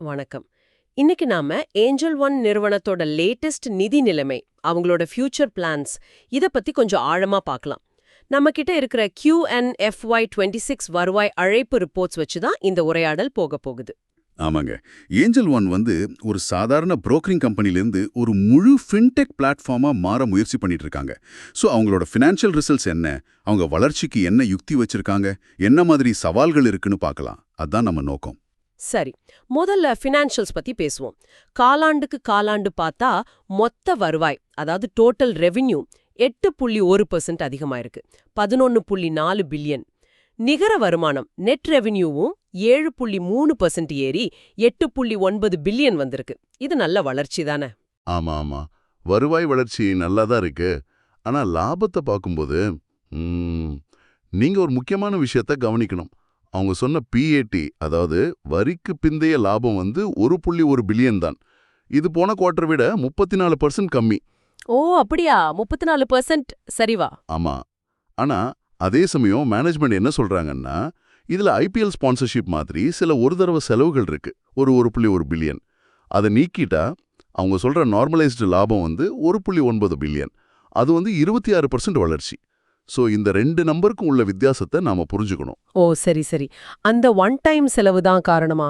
வணக்கம். இன்னைக்கு நாம ஏஞ்சல் ஒன் நிறுவனத்தோட லேட்டஸ்ட் நிதி நிலைமை அவங்களோட ஃபியூச்சர் பிளான்ஸ் இத பத்தி கொஞ்சம் ஆழமா பார்க்கலாம் நம்ம கிட்ட இருக்கிற QNFY டுவெண்ட்டி சிக்ஸ் வருவாய் அழைப்பு ரிப்போர்ட்ஸ் வச்சு தான் இந்த உரையாடல் போக போகுது. ஆமாங்க. ஏஞ்சல் ஒன் வந்து ஒரு சாதாரண புரோக்கரிங் கம்பெனிலேருந்து ஒரு முழு ஃபின்டெக் பிளாட்ஃபார்மா மாற முயற்சி பண்ணிட்டு இருக்காங்க. ஸோ அவங்களோட ஃபினான்ஷியல் ரிசல்ட்ஸ் என்ன அவங்க வளர்ச்சிக்கு என்ன யுக்தி வச்சிருக்காங்க என்ன மாதிரி சவால்கள் இருக்குன்னு பார்க்கலாம் அதான் நம்ம நோக்கம். சரி முதல்ல ஃபினான்ஷியல்ஸ் பத்தி பேசுவோம். காலாண்டுக்கு காலாண்டு பார்த்தா மொத்த வருவாய் அதாவது டோட்டல் ரெவென்யூ எட்டு புள்ளி ஒரு பர்சன்ட் அதிகமாயிருக்கு. பதினொன்னு புள்ளி நாலு பில்லியன் நிகர வருமானம் நெட் ரெவென்யூவும் ஏழு புள்ளி மூணு பர்சன்ட் ஏறி எட்டு புள்ளி ஒன்பது பில்லியன் வந்திருக்கு. இது நல்ல வளர்ச்சி தானே? ஆமா ஆமா. வருவாய் வளர்ச்சி நல்லா தான் இருக்கு. ஆனா லாபத்தை பார்க்கும்போது நீங்க ஒரு முக்கியமான விஷயத்த கவனிக்கணும். அவங்க சொன்ன பிஏடி அதாவது வரிக்கு பிந்தைய லாபம் வந்து ஒரு புள்ளி ஒரு பில்லியன் தான். இது போன குவார்ட்டர் விட முப்பத்தி நாலு பர்சன்ட் கம்மி. ஓ அப்படியா? முப்பத்தி நாலு பெர்சென்ட் சரிவா ஆமா. ஆனா அதே சமயம் மேனேஜ்மெண்ட் என்ன சொல்றாங்கன்னா இதுல ஐபிஎல் ஸ்பான்சர்ஷிப் மாதிரி சில ஒரு தடவை செலவுகள் இருக்கு. ஒரு ஒரு புள்ளி ஒரு பில்லியன். அதை நீக்கிட்டா அவங்க சொல்ற நார்மலைஸ்டு லாபம் வந்து ஒரு புள்ளி ஒன்பது பில்லியன். அது வந்து இருபத்தி ஆறு பர்சன்ட் வளர்ச்சி. ஸோ இந்த ரெண்டு நம்பருக்கும் உள்ள வித்தியாசத்தை நாம புரிஞ்சுக்கணும். ஓ சரி சரி. அந்த ஒன் டைம் செலவு தான் காரணமா?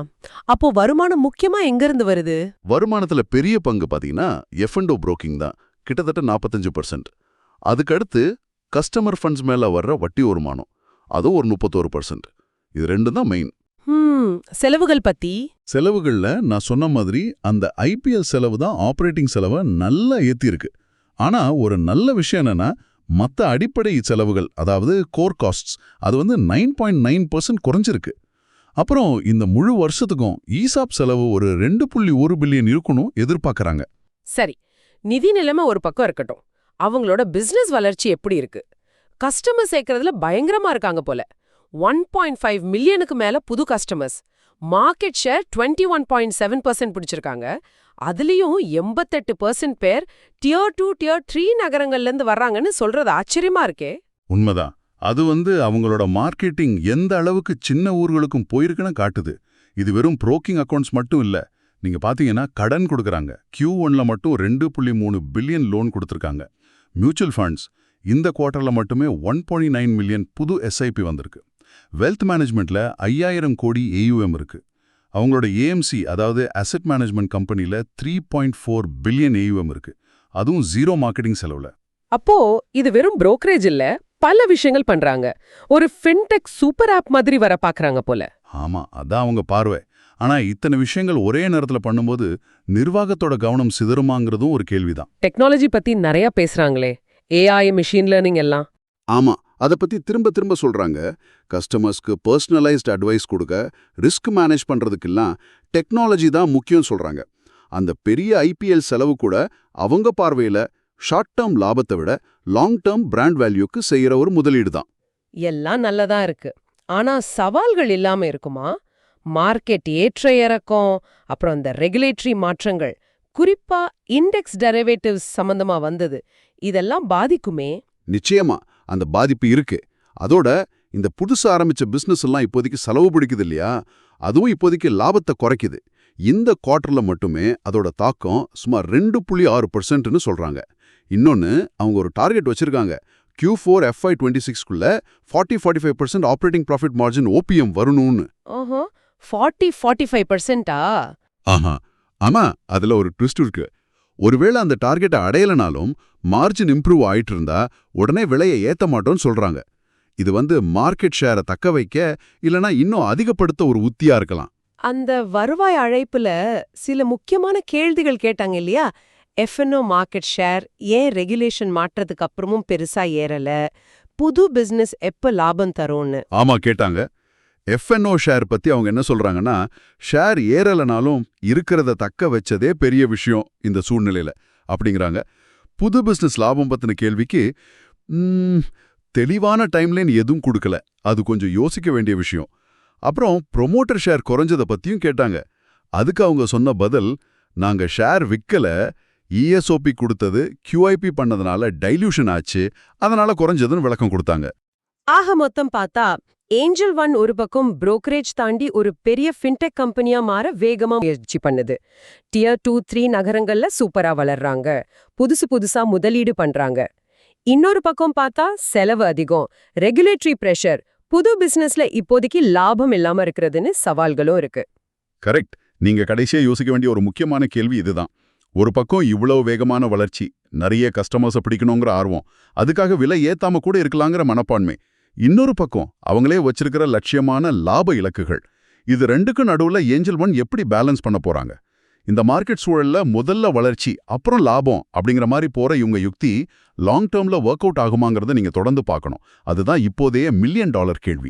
அப்போ வருமானம் முக்கியமா எங்க இருந்து வருது? வருமானத்துல பெரிய பங்கு பாத்தீங்கன்னா எஃப்என்டோ புரோக்கிங் தான். கிட்டத்தட்ட நாற்பத்தஞ்சு பர்சன்ட் அதுக்கடுத்து கஸ்டமர் ஃபண்ட்ஸ் மேல வர்ற வட்டி வருமானம். அதுவும் ஒரு முப்பத்தோரு பர்சன்ட் இது ரெண்டும் தான் மெயின் செலவுகள் பத்தி? செலவுகள்ல நான் சொன்ன மாதிரி அந்த ஐபிஎல் செலவு தான் ஆபரேட்டிங் செலவை நல்லா ஏத்திருக்கு ஆனா ஒரு நல்ல விஷயம் என்னன்னா மத்த அடிப்படை செலவுகள் அதாவது கோர் காஸ்ட்ஸ் அது வந்து நைன் பாயிண்ட் நைன் பர்சன்ட் குறைஞ்சிருக்கு. அப்புறம் இந்த முழு வருஷத்துக்கும் ஈசாப் செலவு ஒரு ரெண்டு புள்ளி ஒரு பில்லியன் இருக்கணும் எதிர்பார்க்கறாங்க. சரி நிதி நிலைமை ஒரு பக்கம் இருக்கட்டும். அவங்களோட பிசினஸ் வளர்ச்சி எப்படி இருக்கு? கஸ்டமர் சேர்க்கறதுல பயங்கரமா இருக்காங்க போல. ஒன் பாயிண்ட் ஃபைவ் மில்லியனுக்கு மேல புது customers market share twenty one point seven percent பிடிச்சிருக்காங்க. அதுலயும் எண்பத்தெட்டு பர்சன்ட் பேர் டியர் டூ டியர் த்ரீ நகரங்கள்ல இருந்து வர்றாங்கன்னு சொல்றது ஆச்சரியமா இருக்கே. உண்மைதான். அது வந்து அவங்களோட மார்க்கெட்டிங் எந்த அளவுக்கு சின்ன ஊர்களுக்கும் போயிருக்குன்னு காட்டுது. இது வெறும் புரோக்கிங் அக்கவுண்ட்ஸ் மட்டும் இல்ல. நீங்க பாத்தீங்கன்னா கடன் கொடுக்கறாங்க. கியூ ஒன்ல மட்டும் ரெண்டு புள்ளி மூணு பில்லியன் லோன் கொடுத்துருக்காங்க. மியூச்சுவல் ஃபண்ட்ஸ் இந்த குவார்ட்டரில் மட்டுமே ஒன் பாயிண்ட் நைன் மில்லியன் புது எஸ்ஐபி வந்திருக்கு. வெல்த் மேனேஜ்மெண்ட்ல ஐயாயிரம் கோடி ஏயுஎம் இருக்கு. அவங்களோட ஏஎம்சி அதாவது அசெட் மேனேஜ்மெண்ட் கம்பெனில three point four billion AUM இருக்கு. அதுவும் ஜீரோ மார்க்கெட்டிங் செலவுல. அப்போ இது வெறும் brokerage இல்ல பல விஷயங்கள் பண்றாங்க. ஒரு ஃபின்டெக் சூப்பர் ஆப் மாதிரி வர பாக்குறாங்க போல. ஆமா அதான் அவங்க பார்வை. ஆனா இத்தனை விஷயங்கள் ஒரே நேரத்துல பண்ணும்போது நிர்வாகத்தோட கவனம் சிதறுமாங்கிறதும் ஒரு கேள்விதான். டெக்னாலஜி பத்தி நிறைய பேசுறாங்களே. ஏஐ மிஷின் லேர்னிங் எல்லாம். ஆமா அதை பத்தி திரும்ப திரும்ப சொல்றாங்க. கஸ்டமர்ஸ்க்கு பர்சனலைஸ்ட் அட்வைஸ் கொடுக்க ரிஸ்க் மேனேஜ் பண்றதுக்கெல்லாம் டெக்னாலஜி தான் முக்கியம் சொல்றாங்க. அந்த பெரிய ஐபிஎல் செலவு கூட அவங்க பார்வையில ஷார்ட் டேர்ம் லாபத்தை விட லாங் டேர்ம் பிராண்ட் வேல்யூக்கு செய்யற ஒரு முதலீடு தான். எல்லாம் நல்லதா இருக்கு. ஆனா சவால்கள் இல்லாம இருக்குமா? மார்க்கெட் ஏற்ற இறக்கம் அப்புறம் இந்த ரெகுலேட்டரி மாற்றங்கள் குறிப்பா இண்டெக்ஸ் டெரிவேட்டிவ்ஸ் சம்பந்தமா வந்தது இதெல்லாம் பாதிக்குமே? நிச்சயமா. அந்த பாதிப்பு இருக்கு. அதோட இந்த புதுசா ஆரம்பிச்ச பிசினஸ் எல்லாம் இப்போதைக்கு செலவு பிடிக்குது இல்லையா? அதுவும் இப்போதைக்கு லாபத்தை குறைக்குது. இந்த குவார்ட்டர்ல மட்டுமே அதோட தாக்கம் சுமார் ரெண்டு புள்ளி ஆறு பர்சன்ட்னு சொல்றாங்க. இன்னொன்னு அவங்க ஒரு டார்கெட் வச்சிருக்காங்க. Q4 four FI twenty சிக்ஸ்க்குள்ள forty forty five percent operating profit margin OPM வரணும்னு. ஓஹோ ஃபார்ட்டி ஃபார்ட்டி ஃபைவ் பர்சன்டா ஆஹா. ஆமா அதுல ஒரு ட்விஸ்ட் இருக்கு. ஒருவேளை அந்த டார்கெட்டை அடையலனாலும் மார்ஜின் இம்ப்ரூவ் ஆயிட்டு இருந்தா உடனே விலையை ஏத்த மாட்டோம்னு சொல்றாங்க. இது வந்து மார்க்கெட் ஷேரை தக்க வைக்க இல்லனா இன்னும் அதிகப்படுத்த ஒரு உத்தியா இருக்கலாம். அந்த வருவாய் அழைப்புல சில முக்கியமான கேள்விகள் கேட்டாங்க இல்லையா? எஃப்என்ஓ மார்க்கெட் ஷேர் ஏன் ரெகுலேஷன் மாற்றத்துக்கு அப்புறமும் பெருசா ஏறல? புது பிசினஸ் எப்ப லாபம் தரும்னு? ஆமா கேட்டாங்க. எஃப்என்ஓ ஷேர் பத்தி அவங்க என்ன சொல்றாங்கன்னா ஷேர் ஏறலனாலும் இருக்கிறத தக்க வச்சதே பெரிய விஷயம் இந்த சூழ்நிலையில அப்படிங்கிறாங்க. புது பிசினஸ் லாபம் பத்தின கேள்விக்கு தெளிவான டைம்லைன் எதுவும் கொடுக்கல. அது கொஞ்சம் யோசிக்க வேண்டிய விஷயம். அப்புறம் ப்ரொமோட்டர் ஷேர் குறைஞ்சத பத்தியும் கேட்டாங்க. அதுக்கு அவங்க சொன்ன பதில் நாங்க ஷேர் விக்கல இஎஸ்ஓபி கொடுத்தது கியூஐபி பண்ணதுனால டைல்யூஷன் ஆச்சு அதனால குறைஞ்சதுன்னு விளக்கம் கொடுத்தாங்க. ஆக மொத்தம் பார்த்தா ஏஞ்சல் ஒன் ஒரு பக்கம் புரோக்கரேஜ் தாண்டி ஒரு பெரிய ஃபின்டெக் கம்பெனியா மாற வேகமா முயற்சி பண்ணுது. டியர் டூ த்ரீ நகரங்கள்ல சூப்பரா வளர்றாங்க. புதுசு புதுசா முதலீடு பண்றாங்க. இன்னொரு பக்கம் பார்த்தா செலவு அதிகம். ரெகுலேட்டரி பிரஷர் புது பிசினஸ்ல இப்போதைக்கு லாபம் இல்லாம இருக்கிறதுன்னு சவால்களும் இருக்கு. கரெக்ட் நீங்க கடைசியா யோசிக்க வேண்டிய ஒரு முக்கியமான கேள்வி இதுதான். ஒரு பக்கம் இவ்வளவு வேகமான வளர்ச்சி நிறைய கஸ்டமர்ஸை பிடிக்கணுங்கிற ஆர்வம் அதுக்காக விலை ஏத்தாம கூட இருக்கலாங்கிற மனப்பான்மை. இன்னொரு பக்கம் அவங்களே வச்சிருக்கிற லட்சியமான லாப இலக்குகள். இது ரெண்டுக்கும் நடுவுல ஏஞ்சல் ஒன் எப்படி பேலன்ஸ் பண்ண போறாங்க? இந்த மார்க்கெட் சூழல்ல முதல்ல வளர்ச்சி அப்புறம் லாபம் அப்படிங்கிற மாதிரி போற இவங்க யுக்தி லாங் டேர்ம்ல ஒர்க் அவுட் ஆகுமாங்கிறத நீங்க தொடர்ந்து பார்க்கணும். அதுதான் இப்போதைய மில்லியன் டாலர் கேள்வி.